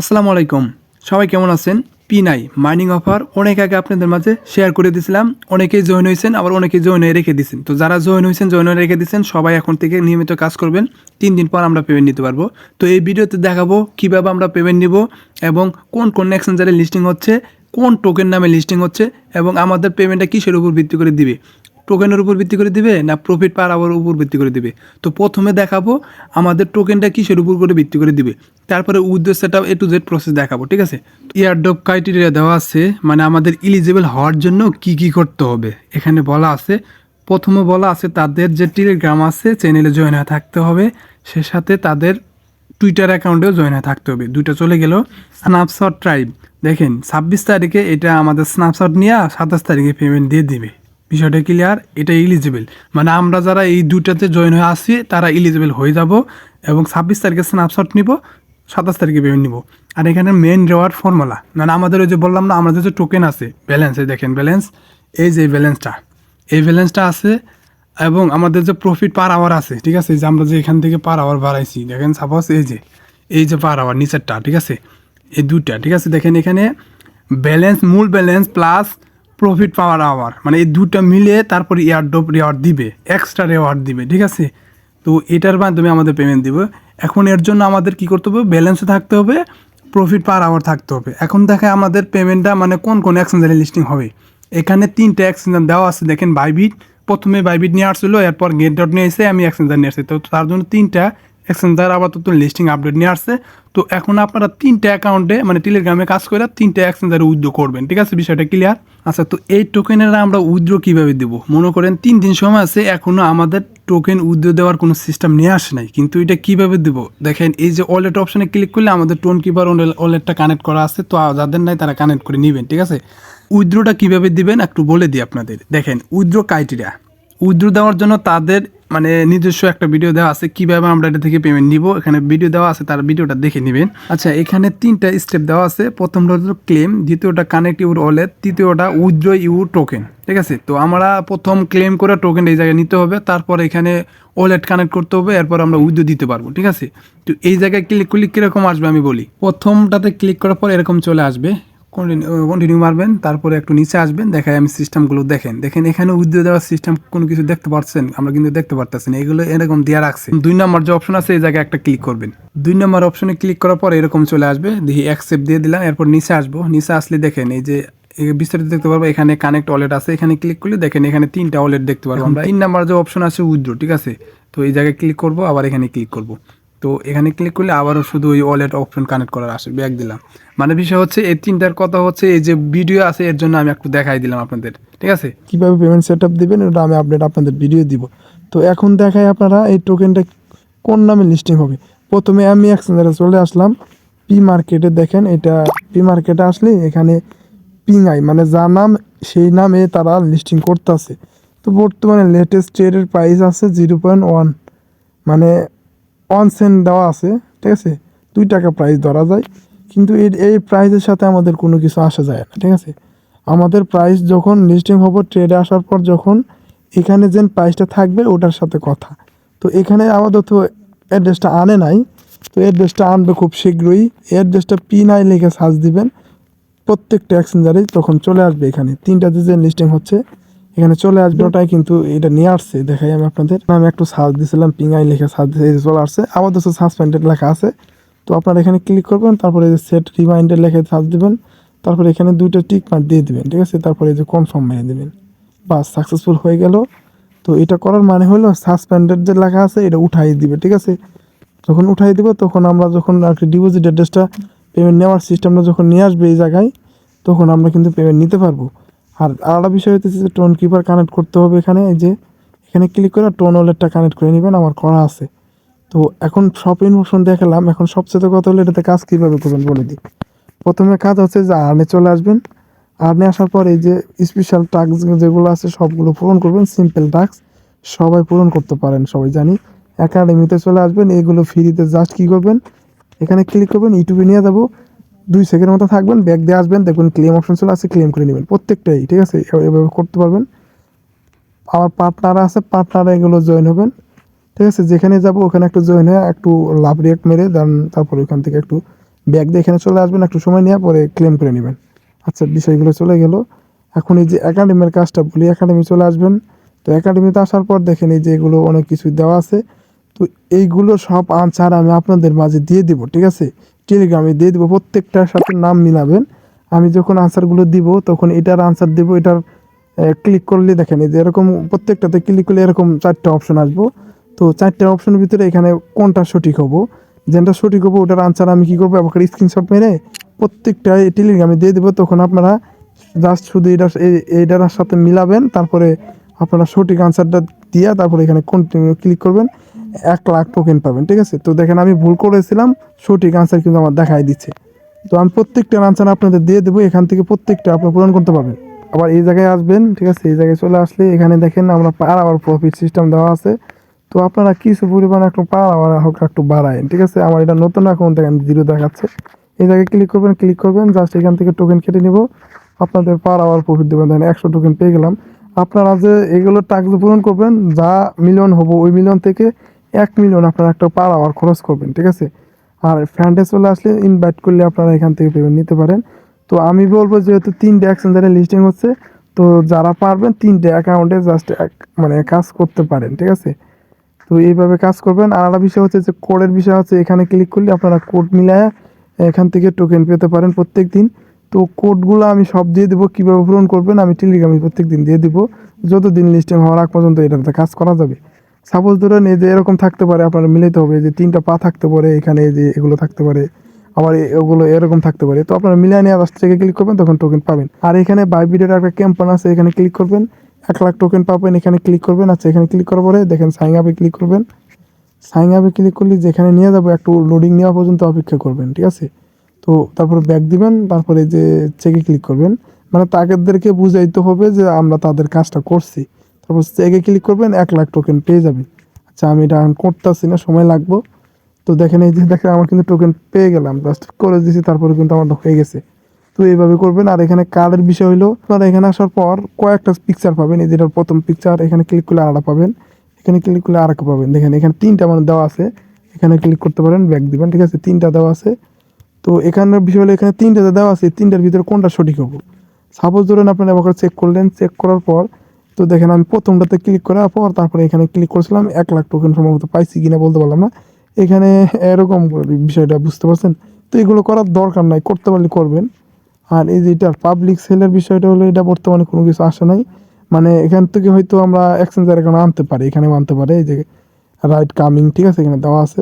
আসসালামু আলাইকুম। সবাই কেমন আছেন? পি নাই মাইনিং অফার অনেক আগে আপনাদের মাঝে শেয়ার করে দিয়েছিলাম অনেকেই জয়েন হয়েছেন আবার অনেকেই জয়েন হয়ে রেখে দিয়েছেন তো যারা জয়েন হয়েছেন জয়েন হয়ে রেখে দিয়েছেন সবাই এখন থেকে নিয়মিত কাজ করবেন। তিন দিন পর আমরা পেমেন্ট নিতে পারব। তো এই ভিডিওতে দেখাবো কীভাবে আমরা পেমেন্ট নিব এবং কোন কোন এক্সচেঞ্জারে লিস্টিং হচ্ছে, কোন টোকেন নামে লিস্টিং হচ্ছে এবং আমাদের পেমেন্টটা কিসের উপর ভিত্তি করে দিবে? টোকেনের উপর ভিত্তি করে দিবে না প্রফিট পার আওয়ার উপর ভিত্তি করে দিবে? তো প্রথমে দেখাবো আমাদের টোকেনটা কিসের উপর করে ভিত্তি করে দিবে? তারপরে উদ্দেশ্য সেটা এ টু জেড প্রসেস দেখাবো, ঠিক আছে? ইয়ারডপ ক্রাইটেরিয়া দেওয়া আছে মানে আমাদের ইলিজিবল হওয়ার জন্য কি কি করতে হবে? এখানে বলা আছে, প্রথমে বলা আছে তাদের যে টেলিগ্রাম আছে চ্যানেলে জয়েন হয়ে থাকতে হবে, সে সাথে তাদের টুইটার অ্যাকাউন্টেও জয়েন হয়ে থাকতে হবে। দুইটা চলে গেল স্ন্যাপশট ট্রাইব দেখেন, ছাব্বিশ তারিখে এটা আমাদের স্ন্যাপশট নিয়ে সাতাশ তারিখে পেমেন্ট দিয়ে দিবে। বিষয়টা ক্লিয়ার এটা ইলিজিবল মানে আমরা যারা এই দুটাতে জয়েন হয়ে আসি তারা ইলিজিবল হয়ে যাব এবং ছাব্বিশ তারিখে স্ন্যাপশট নিব। সাতাশ তারিখে পেমেন্ট নিব। আর এখানে মেন রেওয়ার্ড ফর্মুলা মানে আমাদের ওই যে বললাম না, আমাদের যে টোকেন আছে ব্যালেন্স এই দেখেন ব্যালেন্স এই যে ব্যালেন্সটা এই ব্যালেন্সটা আছে এবং আমাদের যে প্রফিট পার আওয়ার আছে, ঠিক আছে যে আমরা যে এখান থেকে পার আওয়ার বাড়াইছি, দেখেন সাপোজ এই যে এই যে পার আওয়ার নিচেরটা, ঠিক আছে, এই দুইটা, ঠিক আছে, দেখেন এখানে ব্যালেন্স মূল balance plus profit power hour মানে এই দুটো মিলে তারপর ইয়ারডোপ রেওয়ার্ড দিবে এক্সট্রা রেওয়ার্ড দিবে, ঠিক আছে, তো এটার মাধ্যমে আমাদের পেমেন্ট দিবে। এখন এর জন্য আমাদের কি করতে হবে? ব্যালেন্সও থাকতে হবে প্রফিট পার আওয়ার থাকতে হবে। এখন দেখে আমাদের পেমেন্টটা মানে কোন কোন এক্সচেঞ্জারে লিস্টিং হবে? এখানে তিনটে এক্সচেঞ্জার দেওয়া আছে, দেখেন বাইবিট প্রথমে বাইবিট নিয়ে আসছিল এরপর গেট ডট নিয়ে এসে আমি এক্সচেঞ্জার নিয়ে আসছি। তো তার জন্য তিনটা এক্সচেঞ্জার আপাতত লিস্টিং আপডেট নিয়ে আসছে। তো এখন আপনারা তিনটে অ্যাকাউন্টে মানে টেলিগ্রামে কাজ করে তিনটে এক্সচেঞ্জারে উইথড্র করবেন। ঠিক আছে? বিষয়টা ক্লিয়ার আচ্ছা তো এই টোকেনের আমরা উইথড্র কীভাবে দেবো? মনে করেন তিন দিন সময় আছে এখনও আমাদের টোকেন উইথড্র দেওয়ার কোনো সিস্টেম নিয়ে আসে নাই। কিন্তু এটা কীভাবে দেব? দেখেন, এই যে ওয়ালেট অপশানে ক্লিক করলে আমাদের টোন কিপার ওয়ালেটটা কানেক্ট করা আছে, তো যাদের নাই তারা কানেক্ট করে নেবেন, ঠিক আছে? উইথড্রটা কীভাবে দিবেন একটু বলে দিই আপনাদের। দেখেন উইথড্র ক্রাইটেরিয়া উইথড্র দেওয়ার জন্য তাদের মানে নিজস্ব একটা ভিডিও দেওয়া আছে, কীভাবে আমরা এটা থেকে পেমেন্ট নিব, এখানে ভিডিও দেওয়া আছে, তার ভিডিওটা দেখে নেবেন। আচ্ছা এখানে তিনটা স্টেপ দেওয়া আছে, প্রথমটা হলো ক্লেম দ্বিতীয়টা কানেক্ট ইউর ওয়ালেট তৃতীয়টা উইথড্র ইউর টোকেন ঠিক আছে? তো আমরা প্রথম ক্লেম করে টোকেন এই জায়গায় নিতে হবে, তারপর এখানে ওয়ালেট কানেক্ট করতে হবে, এরপর আমরা উইথড্র দিতে পারব, ঠিক আছে? তো এই জায়গায় ক্লিক করলে কীরকম আসবে আমি বলি। প্রথমটাতে ক্লিক করার পর এরকম চলে আসবে কন্টিনিউ মারবেন তারপরে একটু নিচে আসবেন দেখায় আমি সিস্টেমগুলো দেখেন। দেখেন এখানে উদ্যোগ দেওয়ার সিস্টেম কোনো কিছু দেখতে পাচ্ছেন আমরা কিন্তু দেখতে পারতেছি না। এগুলো এরকম দেওয়া রাখছে। দুই নম্বর যে অপশন আছে এই জায়গায় একটা ক্লিক করবেন। দুই নম্বর অপশনে ক্লিক করার পর এরকম চলে আসবে দেখি অ্যাকসেপ্ট দিয়ে দিলাম এরপর নিচে আসব। নিচে আসলে দেখেন এই যে বিস্তারিত দেখতে পারব এখানে কানেক্ট ওয়ালেট আছে এখানে ক্লিক করলে দেখেন এখানে তিনটা ওয়ালেট দেখতে পারব। আমরা তিন নাম্বার যে অপশন আছে উইথড্র ঠিক আছে? তো এই জায়গায় ক্লিক করব আবার এখানে ক্লিক করব। তো এখানে ক্লিক করলে আবারও শুধু ওই ওয়ালেট অপশন কানেক্ট করার আসে, ব্যাগ দিলাম। মানে বিষয় হচ্ছে এই তিনটার কথা হচ্ছে, এই যে ভিডিও আছে, এর জন্য আমি একটু দেখাই দিলাম আপনাদের, ঠিক আছে? কীভাবে পেমেন্ট সেট আপ দেবেন, ওটা আমি আপডেট আপনাদের ভিডিও দিব। তো এখন দেখাই আপনারা এই টোকেনটা কোন নামে লিস্টিং হবে। প্রথমে আমি এক্সচেঞ্জারে চলে আসলাম পি মার্কেটে দেখেন, এটা পি মার্কেটে আসলে এখানে পিংআই মানে যা নাম, সেই নামে তারা লিস্টিং করতেছে। তো বর্তমানে লেটেস্ট ট্রেডের প্রাইস আছে জিরো পয়েন্ট ওয়ান মানে ওয়ান সেন্ট দেওয়া আছে, ঠিক আছে? দুই টাকা প্রাইস ধরা যায়, কিন্তু এই এই প্রাইসের সাথে আমাদের কোনো কিছু আসা যায় না, ঠিক আছে? আমাদের প্রাইস যখন লিস্টিং হব ট্রেডে আসার পর যখন এখানে যে প্রাইসটা থাকবে, ওটার সাথে কথা। তো এখানে আপাতত অ্যাড্রেসটা আনে নাই, তো অ্যাড্রেসটা আনবে খুব শীঘ্রই। অ্যাড্রেসটা পি নাই লিখে সার্চ দিবেন, প্রত্যেকটা এক্সচেঞ্জারে তখন চলে আসবে এখানে। তিনটাতে যে লিস্টিং হচ্ছে এখানে চলে আসবে ওটাই কিন্তু এটা নিয়ে আসছে। দেখাই আমি আপনাদের। আমি একটু সার্চ দিয়েছিলাম পিঙ্গাই লিখে সার্চ দিয়ে চলে আসছে। আবার তো সাসপেন্ডেড লেখা আছে। তো আপনারা এখানে ক্লিক করবেন, তারপরে যে সেট রিমাইন্ডার লেখে সার্চ দেবেন। তারপরে এখানে দুইটা টিক মার্ক দিয়ে দিবেন, ঠিক আছে? তারপরে যে কনফার্ম মেরে দিবেন। বাস সাকসেসফুল হয়ে গেল। তো এটা করার মানে হলো সাসপেন্ডেড যে লেখা আছে, এটা উঠাই দিবে, ঠিক আছে? যখন উঠাই দিব, তখন আমরা যখন আর কি ডিপোজিট অ্যাড্রেসটা পেমেন্ট নেওয়ার সিস্টেমটা যখন নিয়ে আসবে এই জায়গায়, তখন আমরা কিন্তু পেমেন্ট নিতে পারব। আর আরেকটা বিষয় হচ্ছে যে টোন কিপার কানেক্ট করতে হবে এখানে যে এখানে ক্লিক করে টোন ওয়ালেটটা কানেক্ট করে নেবেন, আমার করা আছে। তো এখন সব ইনফরমেশন দেখালাম, এখন সবচেয়ে কথা হলো এটাতে কাজ কীভাবে করবেন বলে দিই। প্রথমে কাজ হচ্ছে যে আর্নে চলে আসবেন। আর্নে আসার পর এই যে স্পেশাল টাস্ক যেগুলো আছে, সবগুলো পূরণ করবেন সিম্পল টাস্ক সবাই পূরণ করতে পারেন, সবাই জানি। একাডেমিতে চলে আসবেন, এগুলো ফ্রিতে জাস্ট কী করবেন, এখানে ক্লিক করবেন ইউটিউবে নিয়ে যাব। দুই সেকেন্ডের মতো থাকবেন ব্যাগ দিয়ে আসবেন, দেখবেন ক্লেম অপশন চলে আসছে ক্লেম করে নেবেন। প্রত্যেকটাই, ঠিক আছে? এভাবে করতে পারবেন। আমার পার্টনার আছে পার্টনার এগুলো জয়েন হবেন, ঠিক আছে? যেখানে যাব, ওখানে একটু জয়েন হয়ে একটু লাভ রিয়াক্ট মেরে দেন তারপর ওখান থেকে একটু ব্যাগ দিয়ে এখানে চলে আসবেন, একটু সময় নিয়ে পরে ক্লেম করে নেবেন। আচ্ছা বিষয়গুলো চলে গেল। এখন এই যে একাডেমির কাজটা বলি একাডেমি চলে আসবেন। তো একাডেমিতে আসার পর দেখেন এই যে এগুলো অনেক কিছু দেওয়া আছে। তো এইগুলো সব আনসার আমি আপনাদের মাঝে দিয়ে দিব, ঠিক আছে? টেলিগ্রামে দিয়ে দেবো, প্রত্যেকটার সাথে নাম মিলাবেন। আমি যখন আনসারগুলো দিব, তখন এটার আনসার দিব, এটার ক্লিক করলে দেখেন যে এরকম প্রত্যেকটাতে ক্লিক করলে এরকম চারটা অপশন আসব। তো চারটা অপশনের ভিতরে এখানে কোনটা সঠিক হব? যেটা সঠিক হব, ওটার আনসার আমি কী করব? আমাকে স্ক্রিনশট মেরে প্রত্যেকটা টেলিগ্রামে দিয়ে দেবো। তখন আপনারা জাস্ট শুধু এটা এইটার সাথে মিলাবেন, তারপরে আপনারা সঠিক আনসারটা দিয়ে তারপরে এখানে কন্টিনিউ ক্লিক করবেন। এক লাখ টোকেন পাবেন, ঠিক আছে? তো দেখেন আমি ভুল করেছিলাম, সঠিক আনসার কিন্তু আমার দেখাই দিচ্ছে। তো আমি প্রত্যেকটা আনসার আপনাদের দিয়ে দেবো, এখান থেকে প্রত্যেকটা আপনি পূরণ করতে পারবেন। আবার এই জায়গায় আসবেন, ঠিক আছে? এই জায়গায় চলে আসলে এখানে দেখেন আমরা পার আওয়ার প্রফিট সিস্টেম দেওয়া আছে। তো আপনারা কিছু পরিমাণ একটু পার আওয়ার হোক, একটু বাড়ায়েন, ঠিক আছে? আমার এটা নতুন অ্যাকাউন্ট দেখেন জিরো দেখাচ্ছে। এই জায়গায় ক্লিক করবেন ক্লিক করবেন জাস্ট এখান থেকে টোকেন কেটে নিব। আপনাদের পার আওয়ার প্রফিট দেবেন, দেখেন একশো টোকেন পেয়ে গেলাম। আপনারা যে এগুলো টাকা পূরণ করবেন, যা মিলিয়ন হব, ওই মিলিয়ন থেকে এক মিলিয়ন আপনারা একটা পার আওয়ার খরচ করবেন, ঠিক আছে? আর ফ্যান্ডে চলে আসলে ইনভাইট করলে আপনারা এখান থেকে পেমেন্ট নিতে পারেন। তো আমি বলব যেহেতু তিনটে এক্সচেঞ্জারে লিস্টিং হচ্ছে, তো যারা পারবেন তিনটে অ্যাকাউন্টে জাস্ট এক মানে কাজ করতে পারেন, ঠিক আছে? তো এইভাবে কাজ করবেন। আর একটা বিষয় হচ্ছে যে কোডের বিষয় হচ্ছে, এখানে ক্লিক করলে আপনারা কোড মিলায় এখান থেকে টোকেন পেতে পারেন প্রত্যেক দিন তো কোডগুলো আমি সব দিয়ে দেবো, কীভাবে পূরণ করবেন আমি টেলিগ্রামে প্রত্যেক দিন দিয়ে দিব। যতদিন লিস্টিং হওয়ার আগ পর্যন্ত এটাতে কাজ করা যাবে। সাপোজ ধরেন এই যে এরকম থাকতে পারে, আপনার মিলাইতে হবে যে তিনটা পা থাকতে পারে, এখানে যে এগুলো থাকতে পারে, আবার এগুলো এরকম থাকতে পারে। তো আপনারা মিলিয়ে নিয়ে লাস্ট থেকে ক্লিক করবেন, তখন টোকেন পাবেন। আর এখানে বাইবিডের একটা ক্যাম্পন আছে, এখানে ক্লিক করবেন। এক লাখ টোকেন পাবেন, এখানে ক্লিক করবেন। আচ্ছা এখানে ক্লিক করার পরে দেখেন সাইন আপে ক্লিক করবেন। সাইন আপে ক্লিক করলে যেখানে নিয়ে যাব, একটু লোডিং নেওয়া পর্যন্ত অপেক্ষা করবেন, ঠিক আছে? তো তারপরে ব্যাগ দিবেন, তারপরে যে চেকে ক্লিক করবেন। মানে তাদেরকে বুঝাইতে হবে যে আমরা তাদের কাজটা করছি। তারপর চেকে ক্লিক করবেন, এক লাখ টোকেন পেয়ে যাবেন। আচ্ছা আমি এটা করতেছি না, সময় লাগবো। তো দেখেন এই যে, দেখেন আমার কিন্তু টোকেন পেয়ে গেলাম জাস্ট করে দিয়েছি তারপরে কিন্তু আমার হয়ে গেছে। তো এইভাবে করবেন, আর এখানে কার্ডের বিষয় হলো আপনারা এখানে আসার পর কয়েকটা পিকচার পাবেন, এই যেটার প্রথম পিকচার এখানে ক্লিক করলে আরেকটা পাবেন, এখানে ক্লিক করলে আরেকটা পাবেন। দেখেন, এখানে তিনটা মানে দেওয়া আছে, এখানে ক্লিক করতে পারেন ব্যাক দিবেন, ঠিক আছে? তিনটা দেওয়া আছে। তো এখানের বিষয় হলো, এখানে তিনটাতে দেওয়া আছে, তিনটার ভিতরে কোনটা সঠিক হব? সাপোজ ধরেন, আপনারা এবার চেক করলেন চেক করার পর তো দেখেন আমি প্রথমটাতে ক্লিক করার পর তারপরে এখানে ক্লিক করেছিলাম, এক লাখ টোকেন সম্ভবত পাইছি কিনা বলতে পারলাম না। এখানে এরকম বিষয়টা বুঝতে পারছেন? তো এগুলো করার দরকার নাই, করতে পারলে করবেন। আর এই যে এটার পাবলিক সেলের বিষয়টা হলো, এটা বর্তমানে কোনো কিছু আসে নাই। মানে এখান থেকে হয়তো আমরা এক্সচেঞ্জার এখানে আনতে পারি, এখানেও আনতে পারে। এই যে রাইট কামিং ঠিক আছে? এখানে দেওয়া আছে।